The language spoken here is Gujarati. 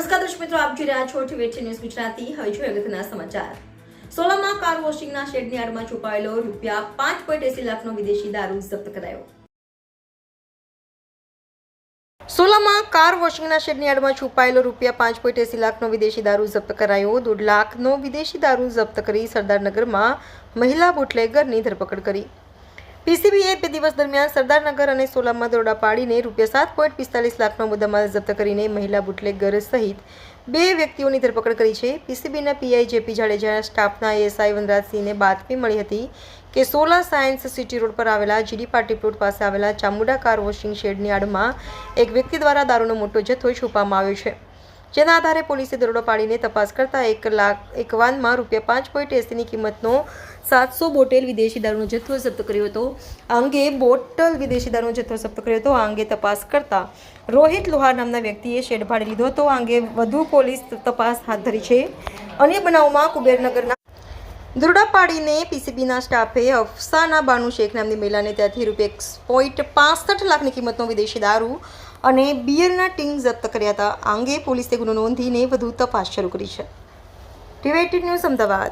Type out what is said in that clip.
નમસ્કાર દર્શક મિત્રો, આપ જોઈ રહ્યા છો ટીવી ન્યૂઝ ગુજરાતી. હવે જોઈએ અગત્યના સમાચાર. સોલામાં કાર વોશિંગના શેડની આડમાં છુપાયેલો રૂપિયા પાંચ પોઈન્ટ એસી લાખનો વિદેશી દારૂ જપ્ત કરાયો. સોલામાં કાર વોશિંગના શેડની આડમાં છુપાયેલો રૂપિયા પાંચ પોઈન્ટ એસી લાખનો વિદેશી દારૂ જપ્ત કરાયો. દોઢ લાખનો વિદેશી દારૂ જપ્ત કરી સરદારનગરમાં મહિલા બુટલેગરની ધરપકડ કરી. પીસીબીએ બે દિવસ દરમિયાન સરદારનગર અને સોલામાં દરોડા પાડીને રૂપિયા સાત પોઈન્ટ પિસ્તાલીસ લાખનો મુદ્દામાલ જપ્ત કરીને મહિલા બુટલેગર સહિત બે વ્યક્તિઓની ધરપકડ કરી છે. પીસીબીના પીઆઈ જેપી જાડેજાના સ્ટાફના એએસઆઈ વનરાજસિંહને બાતમી મળી હતી કે સોલા સાયન્સ સિટી રોડ પર આવેલા જીડી પાટી પ્લોટ પાસે આવેલા ચામુંડા કાર વોશિંગ શેડની આડમાં એક વ્યક્તિ દ્વારા દારૂનો મોટો જથ્થો છુપાવવામાં આવ્યો છે. જેના આધારે પોલીસે દરોડો પાડીને તપાસ કરતા એક લાખ એક વાનમાં રૂપિયા પાંચ પોઈન્ટ એસીની કિંમતનો સાતસો બોટેલ વિદેશી દારૂનો જથ્થો જપ્ત કર્યો હતો. આ અંગે બોટલ વિદેશી દારૂનો જથ્થો જપ્ત કર્યો હતો. આ અંગે તપાસ કરતા રોહિત લોહાર નામના વ્યક્તિએ શેડ ભાડે લીધો હતો. આ અંગે વધુ પોલીસ તપાસ હાથ ધરી છે. અન્ય બનાવમાં કુબેરનગરના દરોડા પાડીને પીસીબીના સ્ટાફે અફસાના બાનુ શેખ નામની મહિલાને ત્યાંથી રૂપિયા પોઈન્ટ પાસઠ લાખની કિંમતનો વિદેશી દારૂ અને બિયરના ટીંગ જપ્ત કર્યા હતા. આ અંગે પોલીસે ગુનો નોંધીને વધુ તપાસ શરૂ કરી છે. TV news Ahmedabad.